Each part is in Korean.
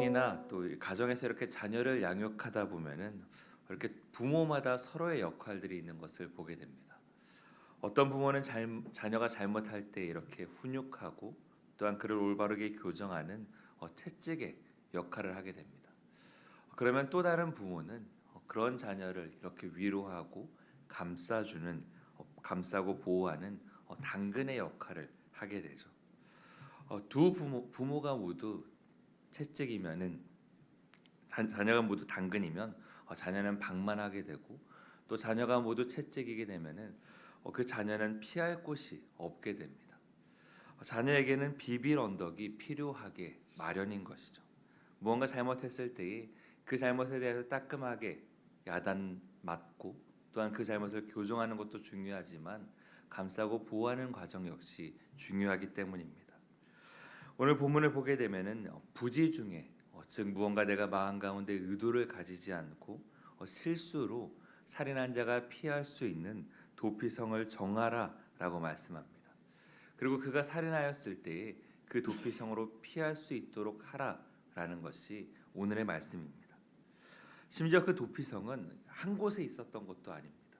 가정이나 또 가정에서 이렇게 자녀를 양육하다 보면은 이렇게 부모마다 서로의 역할들이 있는 것을 보게 됩니다. 어떤 부모는 잘, 자녀가 잘못할 때 이렇게 훈육하고 또한 그를 올바르게 교정하는 어, 채찍의 역할을 하게 됩니다. 그러면 또 다른 부모는 어, 그런 자녀를 이렇게 위로하고 감싸주는 어, 감싸고 보호하는 어, 당근의 역할을 하게 되죠. 어, 두 부모 부모가 모두 채찍이면은 자, 자녀가 모두 당근이면 어, 자녀는 방만하게 되고 또 자녀가 모두 채찍이게 되면은 어, 그 자녀는 피할 곳이 없게 됩니다. 어, 자녀에게는 비빌 언덕이 필요하게 마련인 것이죠. 무언가 잘못했을 때에 그 잘못에 대해서 따끔하게 야단 맞고 또한 그 잘못을 교정하는 것도 중요하지만 감싸고 보호하는 과정 역시 중요하기 때문입니다. 오늘 본문을 보게 되면은 어, 부지 중에 어, 즉 무언가 내가 마음 가운데 의도를 가지지 않고 어, 실수로 살인한 자가 피할 수 있는 도피성을 정하라라고 말씀합니다. 그리고 그가 살인하였을 때에 그 도피성으로 피할 수 있도록 하라라는 것이 오늘의 말씀입니다. 심지어 그 도피성은 한 곳에 있었던 것도 아닙니다.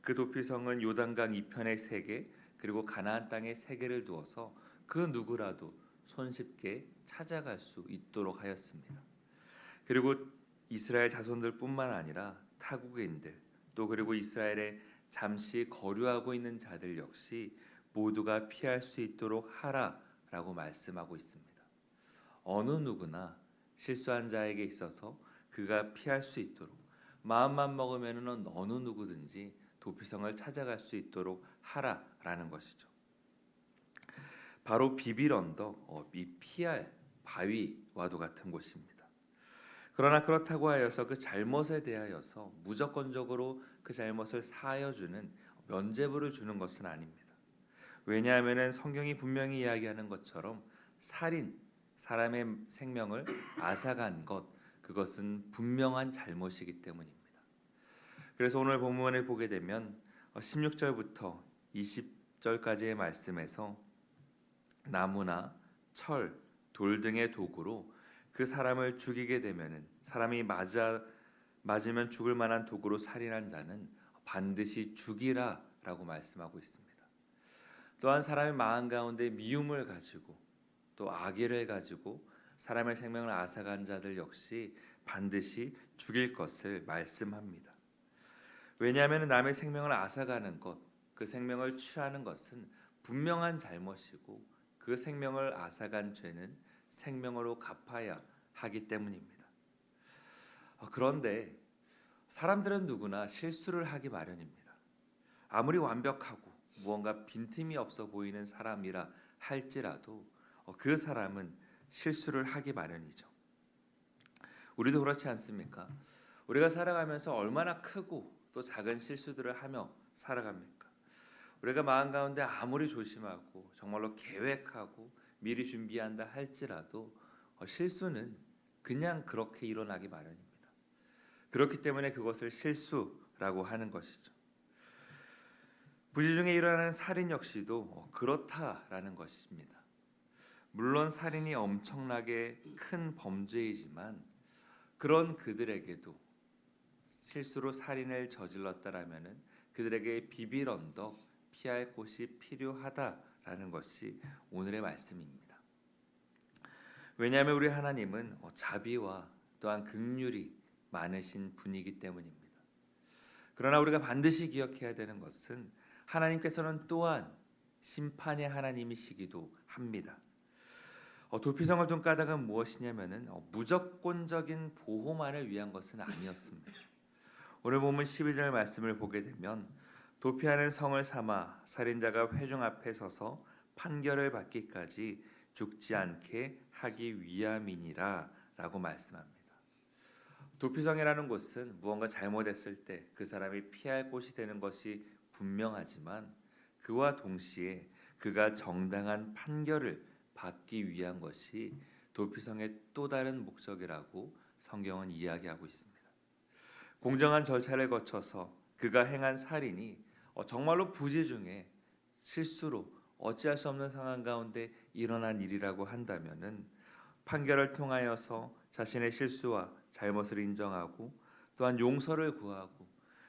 그 도피성은 요단강 이편에 세 개, 그리고 가나안 땅에 세 개를 두어서 그 누구라도 손쉽게 찾아갈 수 있도록 하였습니다. 그리고 이스라엘 자손들뿐만 아니라 타국인들 또 그리고 이스라엘에 잠시 거류하고 있는 자들 역시 모두가 피할 수 있도록 하라라고 말씀하고 있습니다. 어느 누구나 실수한 자에게 있어서 그가 피할 수 있도록 마음만 먹으면은 어느 누구든지 도피성을 찾아갈 수 있도록 하라라는 것이죠. 바로 비빌 언덕, 어, 이 피할 바위와도 같은 곳입니다. 그러나 그렇다고 하여서 그 잘못에 대하여서 무조건적으로 그 잘못을 사하여 주는 면죄부를 주는 것은 아닙니다. 왜냐하면은 성경이 분명히 이야기하는 것처럼 살인, 사람의 생명을 앗아간 것, 그것은 분명한 잘못이기 때문입니다. 그래서 오늘 본문을 보게 되면 16절부터 20절까지의 말씀에서 나무나 철, 돌 등의 도구로 그 사람을 죽이게 되면은 사람이 맞아 맞으면 죽을 만한 도구로 살인한 자는 반드시 죽이라라고 말씀하고 있습니다. 또한 사람의 마음 가운데 미움을 가지고 또 악의를 가지고 사람의 생명을 앗아간 자들 역시 반드시 죽일 것을 말씀합니다. 왜냐하면 남의 생명을 앗아가는 것, 그 생명을 취하는 것은 분명한 잘못이고 그 생명을 앗아간 죄는 생명으로 갚아야 하기 때문입니다. 어, 그런데 사람들은 누구나 실수를 하기 마련입니다. 아무리 완벽하고 무언가 빈틈이 없어 보이는 사람이라 할지라도 어, 그 사람은 실수를 하기 마련이죠. 우리도 그렇지 않습니까? 우리가 살아가면서 얼마나 크고 또 작은 실수들을 하며 살아갑니까? 우리가 마음 가운데 아무리 조심하고 정말로 계획하고 미리 준비한다 할지라도 어, 실수는 그냥 그렇게 일어나기 마련입니다. 그렇기 때문에 그것을 실수라고 하는 것이죠. 부지 중에 일어나는 살인 역시도 어, 그렇다라는 것입니다. 물론 살인이 엄청나게 큰 범죄이지만 그런 그들에게도 실수로 살인을 저질렀다라면은 그들에게 비빌 언덕 피할 곳이 필요하다라는 것이 오늘의 말씀입니다. 왜냐하면 우리 하나님은 어, 자비와 또한 극률이 많으신 분이기 때문입니다. 그러나 우리가 반드시 기억해야 되는 것은 하나님께서는 또한 심판의 하나님이시기도 합니다. 어, 도피성을 둔 까닭은 무엇이냐면은 어, 무조건적인 보호만을 위한 것은 아니었습니다. 오늘 보면 12절 말씀을 보게 되면 도피하는 성을 삼아 살인자가 회중 앞에 서서 판결을 받기까지 죽지 않게 하기 위함이니라라고 말씀합니다. 도피성이라는 곳은 무언가 잘못했을 때 그 사람이 피할 곳이 되는 것이 분명하지만 그와 동시에 그가 정당한 판결을 받기 위한 것이 도피성의 또 다른 목적이라고 성경은 이야기하고 있습니다. 공정한 절차를 거쳐서 그가 행한 살인이 어, 정말로 부재 중에 실수로 어찌할 수 없는 상황 가운데 일어난 일이라고 한다면은 판결을 통하여서 자신의 실수와 잘못을 인정하고 또한 용서를 구하고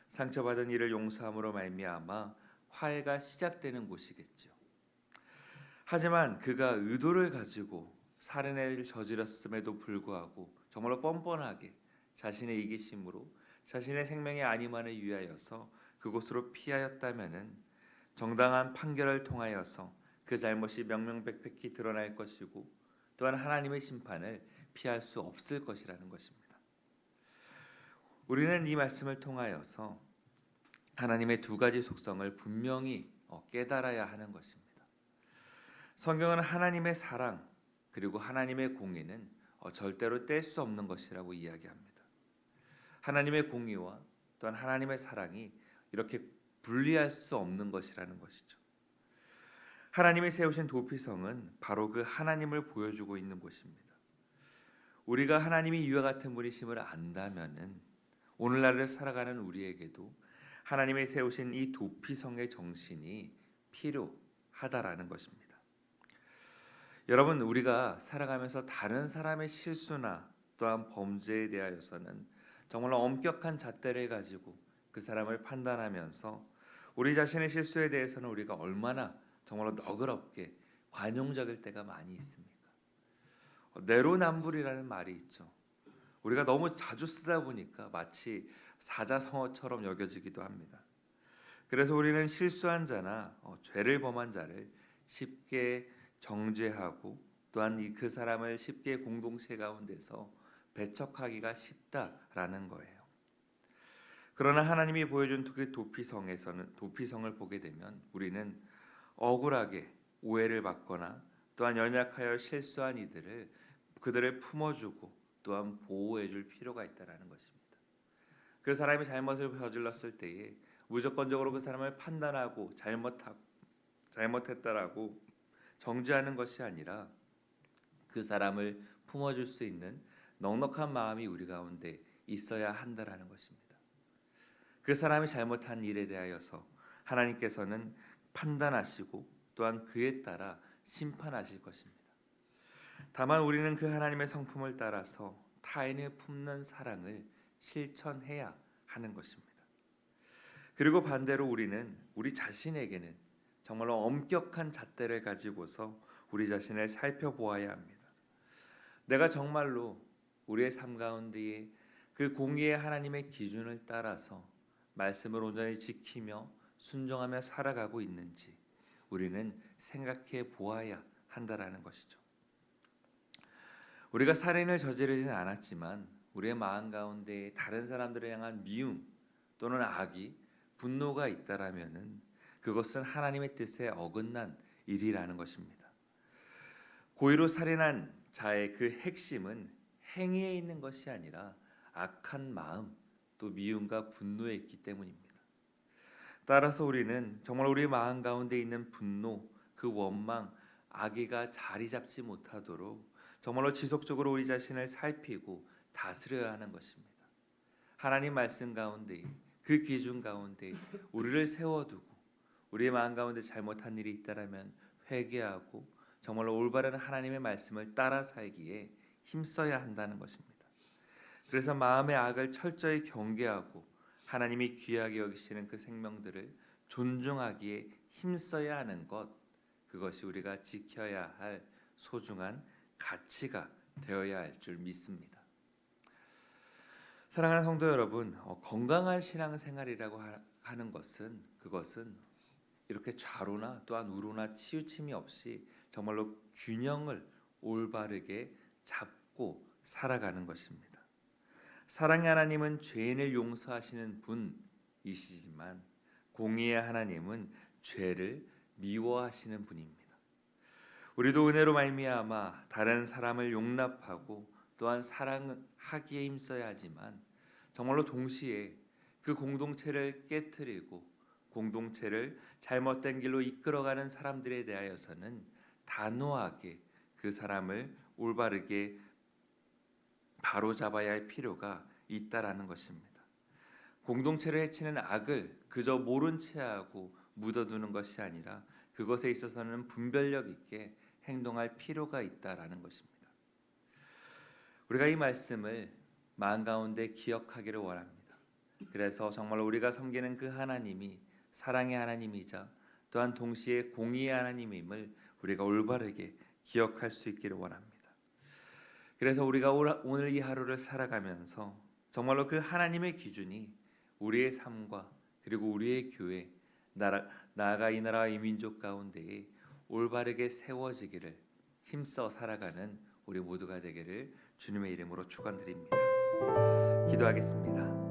상처받은 이를 용서함으로 말미암아 화해가 시작되는 곳이겠죠. 하지만 그가 의도를 가지고 살인을 저질렀음에도 불구하고 정말로 뻔뻔하게 자신의 이기심으로 자신의 생명의 안위만을 위하여서 그곳으로 피하였다면은 정당한 판결을 통하여서 그 잘못이 명명백백히 드러날 것이고 또한 하나님의 심판을 피할 수 없을 것이라는 것입니다. 우리는 이 말씀을 통하여서 하나님의 두 가지 속성을 분명히 어, 깨달아야 하는 것입니다. 성경은 하나님의 사랑 그리고 하나님의 공의는 어, 절대로 뗄 수 없는 것이라고 이야기합니다. 하나님의 공의와 또한 하나님의 사랑이 이렇게 분리할 수 없는 것이라는 것이죠. 하나님이 세우신 도피성은 바로 그 하나님을 보여주고 있는 곳입니다. 우리가 하나님이 이와 같은 분이심을 안다면은 오늘날을 살아가는 우리에게도 하나님이 세우신 이 도피성의 정신이 필요하다라는 것입니다. 여러분 우리가 살아가면서 다른 사람의 실수나 또한 범죄에 대하여서는 정말로 엄격한 잣대를 가지고 그 사람을 판단하면서 우리 자신의 실수에 대해서는 우리가 얼마나 정말로 너그럽게 관용적일 때가 많이 있습니까? 어, 내로남불이라는 말이 있죠. 우리가 너무 자주 쓰다 보니까 마치 사자성어처럼 여겨지기도 합니다. 그래서 우리는 실수한 자나 어, 죄를 범한 자를 쉽게 정죄하고 또한 이그 사람을 쉽게 공동체 가운데서 배척하기가 쉽다라는 거예요. 그러나 하나님이 보여준 그 도피성에서는 도피성을 보게 되면 우리는 억울하게 오해를 받거나 또한 연약하여 실수한 이들을 그들을 품어주고 또한 보호해줄 필요가 있다라는 것입니다. 그 사람이 잘못을 저질렀을 때에 무조건적으로 그 사람을 판단하고 잘못하 잘못했다라고 정죄하는 것이 아니라 그 사람을 품어줄 수 있는 넉넉한 마음이 우리 가운데 있어야 한다라는 것입니다. 그 사람이 잘못한 일에 대하여서 하나님께서는 판단하시고 또한 그에 따라 심판하실 것입니다. 다만 우리는 그 하나님의 성품을 따라서 타인을 품는 사랑을 실천해야 하는 것입니다. 그리고 반대로 우리는 우리 자신에게는 정말로 엄격한 잣대를 가지고서 우리 자신을 살펴보아야 합니다. 내가 정말로 우리의 삶 가운데에 그 공의의 하나님의 기준을 따라서 말씀을 온전히 지키며 순종하며 살아가고 있는지 우리는 생각해 보아야 한다라는 것이죠. 우리가 살인을 저지르지는 않았지만 우리의 마음 가운데 다른 사람들을 향한 미움 또는 악이 분노가 있다라면은 그것은 하나님의 뜻에 어긋난 일이라는 것입니다. 고의로 살인한 자의 그 핵심은 행위에 있는 것이 아니라 악한 마음 또 미움과 분노에 있기 때문입니다. 따라서 우리는 정말 우리 마음 가운데 있는 분노, 그 원망, 악의가 자리 잡지 못하도록 정말로 지속적으로 우리 자신을 살피고 다스려야 하는 것입니다. 하나님 말씀 가운데 그 기준 가운데 우리를 세워두고 우리의 마음 가운데 잘못한 일이 있다라면 회개하고 정말로 올바른 하나님의 말씀을 따라 살기에 힘써야 한다는 것입니다. 그래서 마음의 악을 철저히 경계하고 하나님이 귀하게 여기시는 그 생명들을 존중하기에 힘써야 하는 것 그것이 우리가 지켜야 할 소중한 가치가 되어야 할 줄 믿습니다. 사랑하는 성도 여러분, 어, 건강한 신앙생활이라고 하는 것은 그것은 이렇게 좌로나 또한 우로나 치우침이 없이 정말로 균형을 올바르게 잡고 살아가는 것입니다. 사랑의 하나님은 죄인을 용서하시는 분이시지만 공의의 하나님은 죄를 미워하시는 분입니다. 우리도 은혜로 말미암아 다른 사람을 용납하고 또한 사랑하기에 힘써야 하지만 정말로 동시에 그 공동체를 깨뜨리고 공동체를 잘못된 길로 이끌어가는 사람들에 대하여서는 단호하게 그 사람을 올바르게 바로 잡아야 할 필요가 있다라는 것입니다. 공동체를 해치는 악을 그저 모른 채 하고 묻어두는 것이 아니라 그것에 있어서는 분별력 있게 행동할 필요가 있다라는 것입니다. 우리가 이 말씀을 마음 가운데 기억하기를 원합니다. 그래서 정말 우리가 섬기는 그 하나님이 사랑의 하나님이자 또한 동시에 공의의 하나님임을 우리가 올바르게 기억할 수 있기를 원합니다. 그래서 우리가 올- 오늘 이 하루를 살아가면서 정말로 그 하나님의 기준이 우리의 삶과 그리고 우리의 교회 나라, 나아가 이 나라와 이 민족 가운데에 올바르게 세워지기를 힘써 살아가는 우리 모두가 되기를 주님의 이름으로 축원드립니다. 기도하겠습니다.